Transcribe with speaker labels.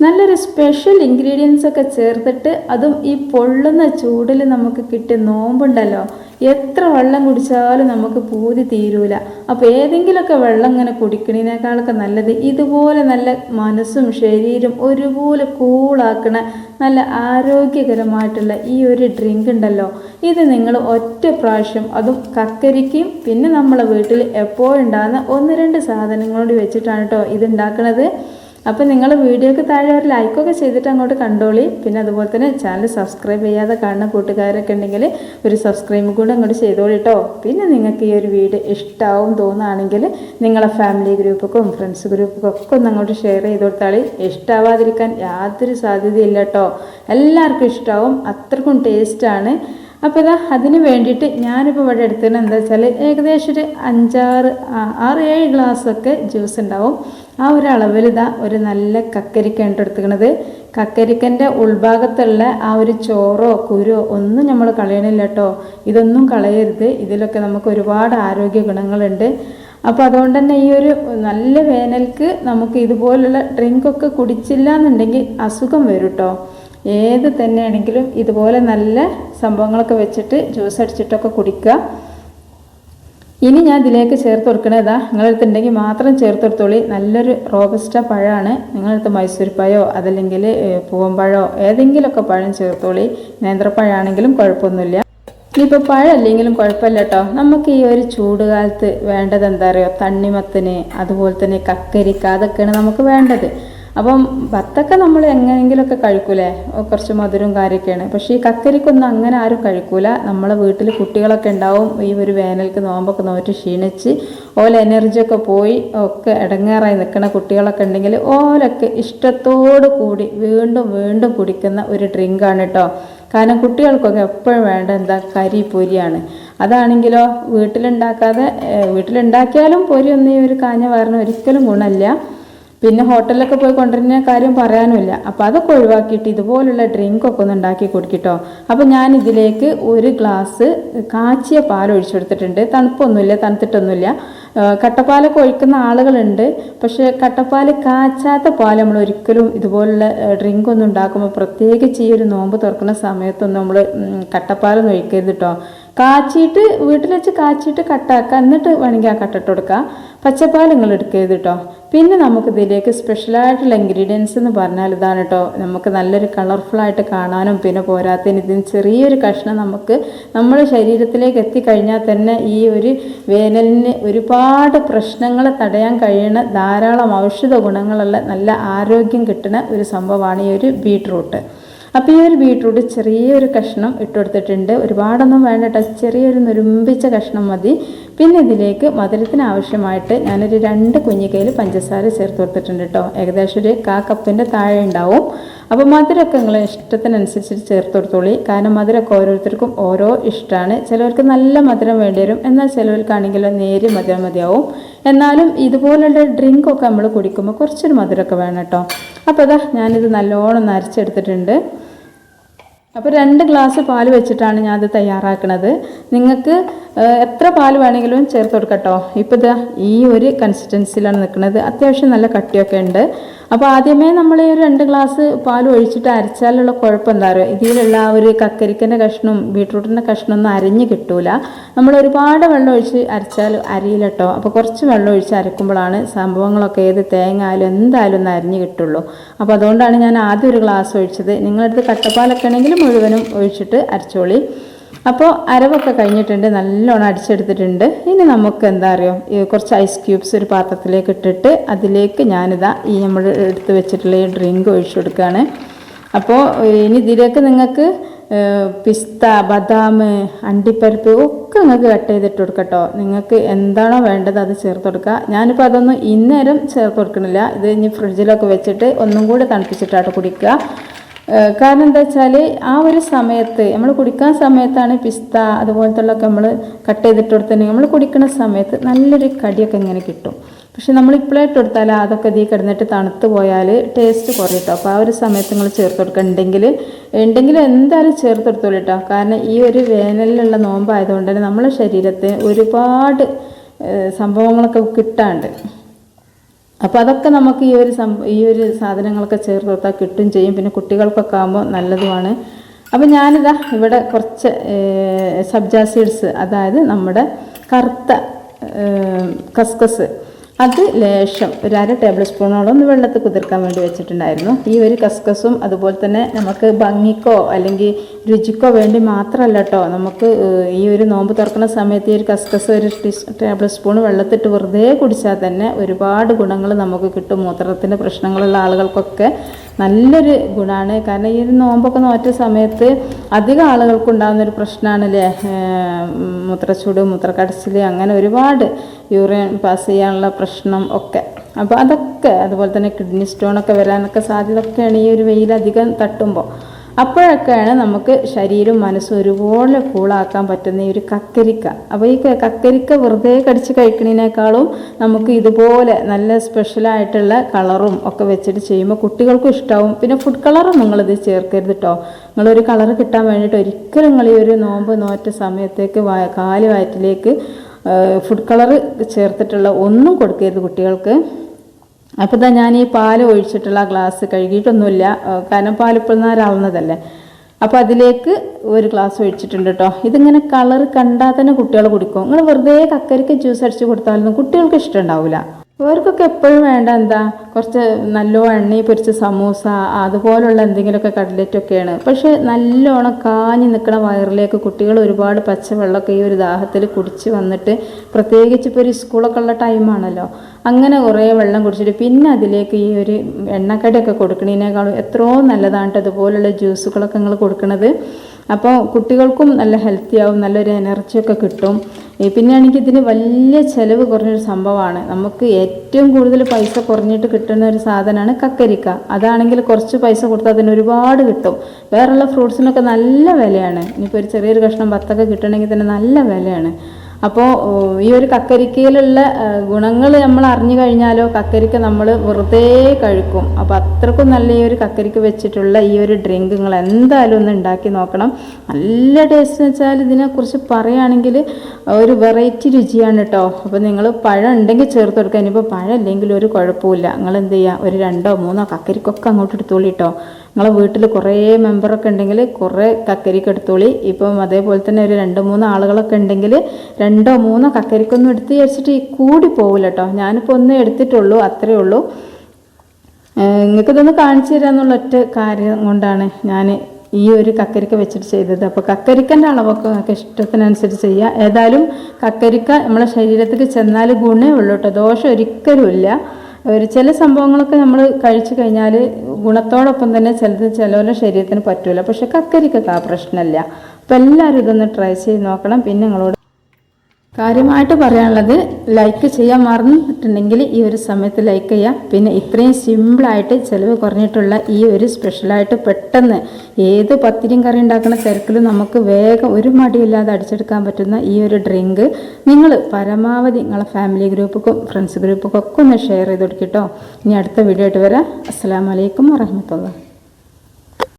Speaker 1: നല്ലൊരു special ingredients ഒക്കെ ചേർത്തിട്ട് അതും ഈ പൊള്ളുന്ന ചൂടിൽ നമുക്ക് കിട്ടിയ നോമ്പുണ്ടല്ലോ. എത്ര വെള്ളം കുടിച്ചാലും നമുക്ക് പൂതി തീരൂല. അപ്പോൾ ഏതെങ്കിലുമൊക്കെ വെള്ളം ഇങ്ങനെ കുടിക്കണതിനേക്കാളൊക്കെ നല്ലത്. ഇതുപോലെ നല്ല മനസ്സും ശരീരം ഒരുപോലെ കൂളാക്കണ നല്ല ആരോഗ്യകരമായിട്ടുള്ള ഈ ഒരു ഡ്രിങ്ക് ഉണ്ടല്ലോ. ഇത് നിങ്ങൾ ഒറ്റ പ്രാവശ്യം അതും കക്കരിക്കും പിന്നെ നമ്മളെ വീട്ടിൽ എപ്പോഴുണ്ടാകുന്ന ഒന്ന് രണ്ട് സാധനങ്ങളോട് വെച്ചിട്ടാണ് കേട്ടോ ഇത് ഉണ്ടാക്കുന്നത് അപ്പോൾ നിങ്ങൾ വീഡിയോക്ക് താഴെ ഒരു ലൈക്കൊക്കെ ചെയ്തിട്ട് അങ്ങോട്ട് കണ്ടോളി. പിന്നെ അതുപോലെ തന്നെ ചാനൽ സബ്സ്ക്രൈബ് ചെയ്യാതെ കാണുന്ന കൂട്ടുകാരൊക്കെ ഉണ്ടെങ്കിൽ ഒരു സബ്സ്ക്രൈബ് കൂടെ അങ്ങോട്ട് ചെയ്തോളി കേട്ടോ പിന്നെ നിങ്ങൾക്ക് ഈ ഒരു വീഡിയോ ഇഷ്ടമാവും തോന്നുകയാണെങ്കിൽ നിങ്ങളെ ഫാമിലി ഗ്രൂപ്പൊക്കും ഫ്രണ്ട്സ് ഗ്രൂപ്പൊക്കെ ഒക്കെ ഒന്ന് അങ്ങോട്ട് ഷെയർ ചെയ്ത് കൊടുത്താളി. ഇഷ്ടമാവാതിരിക്കാൻ യാതൊരു സാധ്യതയില്ല കേട്ടോ എല്ലാവർക്കും ഇഷ്ടമാവും അത്രക്കും ടേസ്റ്റാണ് അപ്പോൾ ഇതാ അതിന് വേണ്ടിയിട്ട് ഞാനിപ്പോൾ ഇവിടെ എടുത്തത് എന്താ വെച്ചാൽ ഏകദേശം ഒരു അഞ്ചാറ് ആറ് ഏഴ് ഗ്ലാസ്സൊക്കെ ജ്യൂസ് ഉണ്ടാവും. ആ ഒരു അളവിൽ ഇതാ ഒരു നല്ല കക്കരിക്ക ഉണ്ട് എടുത്തുക്കണത് കക്കരിക്കന്റെ ഉൾഭാഗത്തുള്ള ആ ഒരു ചോറോ കുരോ ഒന്നും നമ്മൾ കളയണില്ല കേട്ടോ ഇതൊന്നും കളയരുത്. ഇതിലൊക്കെ നമുക്ക് ഒരുപാട് ആരോഗ്യ ഗുണങ്ങളുണ്ട്. അപ്പോൾ അതുകൊണ്ട് തന്നെ ഈ ഒരു നല്ല വേനൽക്ക് നമുക്ക് ഇതുപോലുള്ള ഡ്രിങ്കൊക്കെ കുടിച്ചില്ല എന്നുണ്ടെങ്കിൽ അസുഖം വരും കേട്ടോ ഏത് തന്നെയാണെങ്കിലും ഇതുപോലെ നല്ല സംഭവങ്ങളൊക്കെ വെച്ചിട്ട് ജ്യൂസ് അടിച്ചിട്ടൊക്കെ കുടിക്കുക. ഇനി ഞാൻ ഇതിലേക്ക് ചേർത്ത് കൊടുക്കണതാ നിങ്ങളെടുത്തുണ്ടെങ്കിൽ മാത്രം ചേർത്ത് കൊടുത്തോളി. നല്ലൊരു റോബസ്റ്റ പഴമാണ്. നിങ്ങളെടുത്ത് മൈസൂർ അതല്ലെങ്കിൽ പൂവമ്പഴമോ ഏതെങ്കിലുമൊക്കെ പഴം ചേർത്തോളി. നേന്ത്രപ്പഴമാണെങ്കിലും കുഴപ്പമൊന്നുമില്ല. ഇനിയിപ്പോൾ പഴമല്ലെങ്കിലും കുഴപ്പമില്ല കേട്ടോ. നമുക്ക് ഈ ഒരു ചൂട് കാലത്ത് വേണ്ടത് എന്താ പറയുക തണ്ണിമത്തന് അതുപോലെ തന്നെ കക്കരിക്ക അതൊക്കെയാണ് നമുക്ക് വേണ്ടത്. അപ്പം ബത്തക്ക നമ്മൾ എങ്ങനെയെങ്കിലുമൊക്കെ കഴിക്കൂലേ? കുറച്ച് മധുരവും കാര്യമൊക്കെയാണ്. പക്ഷേ ഈ കക്കരിക്കൊന്നും അങ്ങനെ ആരും കഴിക്കൂല. നമ്മളെ വീട്ടിൽ കുട്ടികളൊക്കെ ഉണ്ടാവും ഈ ഒരു വേനൽക്ക് നോമ്പൊക്കെ നോറ്റ് ക്ഷീണിച്ച് ഓല എനർജിയൊക്കെ പോയി ഒക്കെ ഇടങ്ങേറായി നിൽക്കുന്ന കുട്ടികളൊക്കെ ഉണ്ടെങ്കിൽ ഓലൊക്കെ ഇഷ്ടത്തോടു കൂടി വീണ്ടും വീണ്ടും കുടിക്കുന്ന ഒരു ഡ്രിങ്കാണ് കേട്ടോ കാരണം കുട്ടികൾക്കൊക്കെ എപ്പോഴും വേണ്ട എന്താ? കരി പൊരിയാണ്. അതാണെങ്കിലോ വീട്ടിലുണ്ടാക്കാതെ വീട്ടിലുണ്ടാക്കിയാലും പൊരി പൊരിയൊന്നും ഈ ഒരു കാഞ്ഞ വയറിന് ഒരിക്കലും ഗുണമില്ല. പിന്നെ ഹോട്ടലിലൊക്കെ പോയി കൊണ്ടുവരുന്ന കാര്യം പറയാനുമില്ല. അപ്പോൾ അതൊക്കെ ഒഴിവാക്കിയിട്ട് ഇതുപോലുള്ള ഡ്രിങ്കൊക്കെ ഒന്ന് ഉണ്ടാക്കി കുടിക്കട്ടോ. അപ്പോൾ ഞാൻ ഇതിലേക്ക് ഒരു ഗ്ലാസ് കാച്ചിയ പാൽ ഒഴിച്ചെടുത്തിട്ടുണ്ട് തണുപ്പൊന്നുമില്ല തണുത്തിട്ടൊന്നുമില്ല. കട്ടപ്പാലൊക്കെ ഒഴിക്കുന്ന ആളുകളുണ്ട്. പക്ഷേ കട്ടപ്പാൽ കാച്ചാത്ത പാൽ നമ്മൾ ഒരിക്കലും ഇതുപോലുള്ള ഡ്രിങ്ക് ഒന്നും ഉണ്ടാക്കുമ്പോൾ പ്രത്യേകിച്ച് ഈ ഒരു നോമ്പ് തുറക്കുന്ന സമയത്തൊന്നും നമ്മൾ കട്ടപ്പാലൊന്നും ഒഴിക്കരുത് കേട്ടോ കാച്ചിയിട്ട് വീട്ടിൽ വെച്ച് കാച്ചിയിട്ട് കട്ടാക്കുക. എന്നിട്ട് വേണമെങ്കിൽ ആ കട്ടിട്ട് കൊടുക്കുക. പച്ചപ്പാൽ നിങ്ങൾ എടുക്കരുത് കേട്ടോ പിന്നെ നമുക്ക് ഇതിലേക്ക് സ്പെഷ്യലായിട്ടുള്ള ഇൻഗ്രീഡിയൻസ് എന്ന് പറഞ്ഞാൽ ഇതാണ് കേട്ടോ നമുക്ക് നല്ലൊരു കളർഫുള്ളായിട്ട് കാണാനും പിന്നെ പോരാത്തതിന് ഇതിന് ചെറിയൊരു കഷ്ണം നമുക്ക് നമ്മുടെ ശരീരത്തിലേക്ക് എത്തിക്കഴിഞ്ഞാൽ തന്നെ ഈ ഒരു വേനലിന് ഒരുപാട് പ്രശ്നങ്ങൾ തടയാൻ കഴിയുന്ന ധാരാളം ഔഷധ ഗുണങ്ങളുള്ള നല്ല ആരോഗ്യം കിട്ടുന്ന ഒരു സംഭവമാണ് ഈ ഒരു ബീട്രൂട്ട്. അപ്പോൾ ഈ ഒരു ബീട്രൂട്ട് ചെറിയൊരു കഷ്ണം ഇട്ട് കൊടുത്തിട്ടുണ്ട് ഒരുപാടൊന്നും വേണ്ട ചെറിയൊരു നുരുമ്പിച്ച കഷ്ണം മതി. പിന്നെ ഇതിലേക്ക് മധുരത്തിന് ആവശ്യമായിട്ട് ഞാനൊരു രണ്ട് കുഞ്ഞിക്കയിൽ പഞ്ചസാര ചേർത്ത് കൊടുത്തിട്ടുണ്ട് കേട്ടോ. ഏകദേശം ഒരു കാ കപ്പിന്റെ താഴെ ഉണ്ടാവും. അപ്പോൾ മധുരമൊക്കെ നിങ്ങൾ ഇഷ്ടത്തിനനുസരിച്ച് ചേർത്ത് കൊടുത്തോളി. കാരണം മധുരമൊക്കെ ഓരോരുത്തർക്കും ഓരോ ഇഷ്ടമാണ് ചിലവർക്ക് നല്ല മധുരം വേണ്ടി വരും. എന്നാൽ ചിലവർക്കാണെങ്കിലോ നേരിയ മധുരം മതിയാവും. എന്നാലും ഇതുപോലുള്ള ഡ്രിങ്കൊക്കെ നമ്മൾ കുടിക്കുമ്പോൾ കുറച്ചൊരു മധുരമൊക്കെ വേണം കേട്ടോ. അപ്പോൾ അതാ ഞാനിത് നല്ലോണം ഒന്ന് അരച്ചെടുത്തിട്ടുണ്ട് അപ്പോൾ രണ്ട് ഗ്ലാസ് പാൽ വെച്ചിട്ടാണ് ഞാൻ തയ്യാറാക്കുന്നത് നിങ്ങൾക്ക് എത്ര പാൽ വേണമെങ്കിലും ചേർത്ത് കൊടുക്കട്ടോ. ഇപ്പോൾ ഇതാ ഈ ഒരു കൺസിസ്റ്റൻസിയിലാണ് നിൽക്കുന്നത് അത്യാവശ്യം നല്ല കട്ടിയൊക്കെ ഉണ്ട്. അപ്പോൾ ആദ്യമേ നമ്മൾ ഈ ഒരു രണ്ട് ഗ്ലാസ് പാൽ ഒഴിച്ചിട്ട് അരച്ചാലുള്ള കുഴപ്പം എന്താ പറയുക ഇതിലുള്ള ആ ഒരു കക്കരിക്കന്റെ കഷ്ണവും ബീട്രൂട്ടിന്റെ കഷ്ണമൊന്നും അരിഞ്ഞ് കിട്ടൂല. നമ്മൾ ഒരുപാട് വെള്ളം ഒഴിച്ച് അരച്ചാൽ അരിയില്ല കേട്ടോ അപ്പോൾ കുറച്ച് വെള്ളം ഒഴിച്ച് അരക്കുമ്പോഴാണ് സംഭവങ്ങളൊക്കെ ഏത് തേങ്ങ ആയാലും എന്തായാലും ഒന്ന് അരിഞ്ഞ് കിട്ടുള്ളൂ. അപ്പോൾ അതുകൊണ്ടാണ് ഞാൻ ആദ്യം ഒരു ഗ്ലാസ് ഒഴിച്ചത്. നിങ്ങളടുത്ത് കട്ടപ്പാലൊക്കെ ആണെങ്കിൽ മുഴുവനും ഒഴിച്ചിട്ട് അരച്ചോളി. അപ്പോൾ അരവൊക്കെ കഴിഞ്ഞിട്ടുണ്ട് നല്ലോണം അടിച്ചെടുത്തിട്ടുണ്ട്. ഇനി നമുക്ക് എന്താ അറിയോ ഈ കുറച്ച് ഐസ് ക്യൂബ്സ് ഒരു പാത്രത്തിലേക്ക് ഇട്ടിട്ട് അതിലേക്ക് ഞാനിതാ ഈ നമ്മൾ എടുത്ത് വെച്ചിട്ടുള്ള ഈ ഡ്രിങ്ക് ഒഴിച്ചു കൊടുക്കുകയാണ്. അപ്പോൾ ഇനി ഇതിലേക്ക് നിങ്ങൾക്ക് പിസ്ത ബദാം അണ്ടിപ്പരിപ്പ് ഒക്കെ നിങ്ങൾക്ക് കട്ട് ചെയ്തിട്ട് കൊടുക്കട്ടോ. നിങ്ങൾക്ക് എന്താണോ വേണ്ടത് അത് ചേർത്ത് കൊടുക്കുക. ഞാനിപ്പോൾ അതൊന്നും ഇന്നേരം ചേർത്ത് കൊടുക്കണില്ല. ഇത് ഇനി ഫ്രിഡ്ജിലൊക്കെ വെച്ചിട്ട് ഒന്നും കൂടി തണുപ്പിച്ചിട്ടാണ് കുടിക്കുക. കാരണം എന്താ വെച്ചാൽ ആ ഒരു സമയത്ത് നമ്മൾ കുടിക്കാൻ സമയത്താണ് പിസ്ത അതുപോലത്തുള്ളതൊക്കെ നമ്മൾ കട്ട് ചെയ്തിട്ട് കൊടുത്തിട്ടുണ്ടെങ്കിൽ നമ്മൾ കുടിക്കുന്ന സമയത്ത് നല്ലൊരു കടിയൊക്കെ ഇങ്ങനെ കിട്ടും. പക്ഷെ നമ്മൾ ഇപ്പോഴായിട്ട് കൊടുത്താൽ അതൊക്കെ ഇതിൽ കിടന്നിട്ട് തണുത്ത് പോയാൽ ടേസ്റ്റ് കുറയും കേട്ടോ അപ്പോൾ ആ ഒരു സമയത്ത് നിങ്ങൾ ചേർത്ത് കൊടുക്കുന്നുണ്ടെങ്കിൽ ഉണ്ടെങ്കിൽ എന്തായാലും ചേർത്ത് കൊടുത്തോളൂ കേട്ടോ കാരണം ഈ ഒരു വേനലിലുള്ള നോമ്പായതുകൊണ്ട് തന്നെ നമ്മളെ ശരീരത്തെ ഒരുപാട് സംഭവങ്ങളൊക്കെ കിട്ടാണ്ട്. അപ്പോൾ അതൊക്കെ നമുക്ക് ഈ ഒരു സം ഈ ഒരു സാധനങ്ങളൊക്കെ ചേർത്ത് കൊടുത്താൽ കിട്ടും ചെയ്യും. പിന്നെ കുട്ടികൾക്കൊക്കെ ആകുമ്പോൾ നല്ലതുമാണ്. അപ്പോൾ ഞാനിതാ ഇവിടെ കുറച്ച് സബ്ജാ സീഡ്സ് അതായത് നമ്മുടെ കറുത്ത കസ്കസ് അത് ലേശം ഒരു അര ടേബിൾ സ്പൂണോളം ഒന്ന് വെള്ളത്തിൽ കുതിർക്കാൻ വേണ്ടി വെച്ചിട്ടുണ്ടായിരുന്നു. ഈ ഒരു കസ്കസും അതുപോലെ തന്നെ നമുക്ക് ഭംഗിക്കോ അല്ലെങ്കിൽ രുചിക്കോ വേണ്ടി മാത്രമല്ല കേട്ടോ നമുക്ക് ഈ ഒരു നോമ്പ് തുറക്കുന്ന സമയത്ത് ഈ ഒരു കസ്കസ് ഒരു ടേബിൾ സ്പൂൺ വെള്ളത്തിട്ട് വെറുതെ കുടിച്ചാൽ തന്നെ ഒരുപാട് ഗുണങ്ങൾ നമുക്ക് കിട്ടും. മൂത്രത്തിന്റെ പ്രശ്നങ്ങളുള്ള ആളുകൾക്കൊക്കെ നല്ലൊരു ഗുണമാണ് കാരണം ഈ നോമ്പൊക്കെ നോറ്റ സമയത്ത് അധികം ആളുകൾക്ക് ഉണ്ടാകുന്ന ഒരു പ്രശ്നമാണല്ലേ മൂത്രച്ചൂട് മൂത്രക്കടച്ചിൽ അങ്ങനെ ഒരുപാട് യൂറിൻ പാസ് ചെയ്യാനുള്ള പ്രശ്നം ഒക്കെ. അപ്പോൾ അതൊക്കെ അതുപോലെ തന്നെ കിഡ്നി സ്റ്റോണൊക്കെ വരാനൊക്കെ സാധ്യതയൊക്കെയാണ് ഈ ഒരു വെയിൽ അധികം തട്ടുമ്പോൾ അപ്പോഴൊക്കെയാണ് നമുക്ക് ശരീരവും മനസ്സും ഒരുപോലെ കൂളാക്കാൻ പറ്റുന്ന ഈ ഒരു കക്കരിക്ക അപ്പോൾ ഈ കക്കരിക്ക വെറുതെ കടിച്ച് കഴിക്കുന്നതിനേക്കാളും നമുക്ക് ഇതുപോലെ നല്ല സ്പെഷ്യലായിട്ടുള്ള കളറും ഒക്കെ വെച്ചിട്ട് ചെയ്യുമ്പോൾ കുട്ടികൾക്കും ഇഷ്ടമാവും പിന്നെ ഫുഡ് കളറും നിങ്ങളിത് ചേർക്കരുത് കേട്ടോ നിങ്ങളൊരു കളർ കിട്ടാൻ വേണ്ടിയിട്ട് ഒരിക്കലും നിങ്ങൾ ഈ ഒരു നോമ്പ് നോറ്റ സമയത്തേക്ക് കാൽ വയറ്റിലേക്ക് ഫുഡ് കളർ ചേർത്തിട്ടുള്ള ഒന്നും കൊടുക്കരുത് കുട്ടികൾക്ക്. അപ്പോൾ ഇതാ ഞാൻ ഈ പാൽ ഒഴിച്ചിട്ടുള്ള ഗ്ലാസ് കഴുകിയിട്ടൊന്നുമില്ല. കാരണം കാരണം പാലിപ്പോൾ നേരാവുന്നതല്ലേ അപ്പോൾ അതിലേക്ക് ഒരു ഗ്ലാസ് ഒഴിച്ചിട്ടുണ്ട് കേട്ടോ ഇതിങ്ങനെ കളർ കണ്ടാൽ തന്നെ കുട്ടികൾ കുടിക്കും. നിങ്ങൾ വെറുതെ കക്കരിക്ക് ജ്യൂസ് അടിച്ച് കൊടുത്താലൊന്നും കുട്ടികൾക്ക് ഇഷ്ടമുണ്ടാവില്ല അവർക്കൊക്കെ എപ്പോഴും വേണ്ട എന്താ കുറച്ച് നല്ല എണ്ണയിൽ പൊരിച്ച സമൂസ അതുപോലുള്ള എന്തെങ്കിലുമൊക്കെ കട്ലറ്റൊക്കെയാണ്. പക്ഷേ നല്ലോണം കാഞ്ഞു നിൽക്കുന്ന വയറിലേക്ക് കുട്ടികൾ ഒരുപാട് പച്ചവെള്ളമൊക്കെ ഈ ഒരു ദാഹത്തിൽ കുടിച്ച് വന്നിട്ട് പ്രത്യേകിച്ച് ഇപ്പോൾ ഒരു സ്കൂളൊക്കെ ഉള്ള ടൈമാണല്ലോ. അങ്ങനെ കുറേ വെള്ളം കുടിച്ചിട്ട് പിന്നെ അതിലേക്ക് ഈ ഒരു എണ്ണക്കടയൊക്കെ കൊടുക്കുന്നതിനേക്കാളും എത്രയോ നല്ലതാണ് അതുപോലുള്ള ജ്യൂസുകളൊക്കെ നിങ്ങൾ കൊടുക്കുന്നത് അപ്പോൾ കുട്ടികൾക്കും നല്ല ഹെൽത്തി ആവും നല്ലൊരു എനർജിയൊക്കെ കിട്ടും. പിന്നെ പിന്നെയാണെങ്കിൽ ഇതിന് വലിയ ചിലവ് കുറഞ്ഞൊരു സംഭവമാണ് നമുക്ക് ഏറ്റവും കൂടുതൽ പൈസ കുറഞ്ഞിട്ട് കിട്ടുന്ന ഒരു സാധനമാണ് കക്കരിക്ക. അതാണെങ്കിൽ കുറച്ച് പൈസ കൊടുത്താൽ അതിന് ഒരുപാട് കിട്ടും. വേറെയുള്ള ഫ്രൂട്ട്സിനൊക്കെ നല്ല വിലയാണ്. ഇനിയിപ്പോൾ ഒരു ചെറിയൊരു കഷ്ണം പത്തൊക്കെ കിട്ടണമെങ്കിൽ തന്നെ നല്ല വിലയാണ്. അപ്പോൾ ഈ ഒരു കക്കരിക്കയിലുള്ള ഗുണങ്ങൾ നമ്മൾ അറിഞ്ഞു കഴിഞ്ഞാലോ കക്കരിക്ക നമ്മൾ വെറുതെ കഴിക്കും. അപ്പോൾ അത്രക്കും നല്ല ഈ ഒരു കക്കരിക്ക വെച്ചിട്ടുള്ള ഈ ഒരു ഡ്രിങ്ക് നിങ്ങൾ എന്തായാലും ഒന്ന് ഉണ്ടാക്കി നോക്കണം. നല്ല ടേസ്റ്റ് എന്ന് വെച്ചാൽ ഇതിനെക്കുറിച്ച് പറയുകയാണെങ്കിൽ ഒരു വെറൈറ്റി രുചിയാണ് കേട്ടോ അപ്പോൾ നിങ്ങൾ പഴം ഉണ്ടെങ്കിൽ ചേർത്ത് കൊടുക്കുക. ഇനിയിപ്പോൾ പഴം ഇല്ലെങ്കിൽ ഒരു കുഴപ്പമില്ല. നിങ്ങൾ എന്ത് ചെയ്യുക? ഒരു രണ്ടോ മൂന്നോ കക്കരിക്കൊക്കെ അങ്ങോട്ട് എടുത്തോളി കേട്ടോ നിങ്ങളെ വീട്ടിൽ കുറേ മെമ്പറൊക്കെ ഉണ്ടെങ്കിൽ കുറേ കക്കരിക്ക് എടുത്തോളി. ഇപ്പം അതേപോലെ തന്നെ ഒരു രണ്ട് മൂന്ന് ആളുകളൊക്കെ ഉണ്ടെങ്കിൽ രണ്ടോ മൂന്നോ കക്കരിക്കൊന്നും എടുത്ത് വിചാരിച്ചിട്ട് കൂടി പോകില്ല കേട്ടോ ഞാനിപ്പോൾ ഒന്നേ എടുത്തിട്ടുള്ളൂ അത്രയേ ഉള്ളൂ. നിങ്ങൾക്കിതൊന്ന് കാണിച്ചു തരാമെന്നുള്ള ഒറ്റ കാര്യം കൊണ്ടാണ് ഞാൻ ഈ ഒരു കക്കരിക്ക വെച്ചിട്ട് ചെയ്തത്. അപ്പോൾ കക്കരിക്കന്റെ അളവൊക്കെ നിങ്ങൾക്ക് ഇഷ്ടത്തിനനുസരിച്ച് ചെയ്യുക ഏതായാലും കക്കരിക്ക നമ്മളെ ശരീരത്തിൽ ചെന്നാൽ ഗുണമേ ഉള്ളൂ കേട്ടോ ദോഷം ഒരിക്കലും ഇല്ല. ഒരു ചില സംഭവങ്ങളൊക്കെ നമ്മൾ കഴിച്ചു കഴിഞ്ഞാൽ ഗുണത്തോടൊപ്പം തന്നെ ചിലത് ചിലവരുടെ ശരീരത്തിന് പറ്റൂല. പക്ഷെ കക്കരിക്കൊക്കെ ആ പ്രശ്നമില്ല. അപ്പോൾ എല്ലാവരും ഇതൊന്ന് ട്രൈ ചെയ്ത് നോക്കണം. പിന്നെ നിങ്ങളോട് കാര്യമായിട്ട് പറയാനുള്ളത് ലൈക്ക് ചെയ്യാൻ മറന്നിട്ടുണ്ടെങ്കിൽ ഈ ഒരു സമയത്ത് ലൈക്ക് ചെയ്യുക പിന്നെ ഇത്രയും സിമ്പിളായിട്ട് ചിലവ് കുറഞ്ഞിട്ടുള്ള ഈ ഒരു സ്പെഷ്യലായിട്ട് പെട്ടെന്ന് ഏത് പത്തിരിയും കറി ഉണ്ടാക്കുന്ന തിരക്കിലും നമുക്ക് വേഗം ഒരു മടിയില്ലാതെ അടിച്ചെടുക്കാൻ പറ്റുന്ന ഈ ഒരു ഡ്രിങ്ക് നിങ്ങൾ പരമാവധി നിങ്ങളെ ഫാമിലി ഗ്രൂപ്പുക്കും ഫ്രണ്ട്സ് ഗ്രൂപ്പുക്കും ഒക്കെ ഒന്ന് ഷെയർ ചെയ്ത് കൊടുക്കട്ടോ ഇനി അടുത്ത വീഡിയോ ആയിട്ട് വരാം. അസ്സാം വലൈക്കും വറഹമത്തുള്ള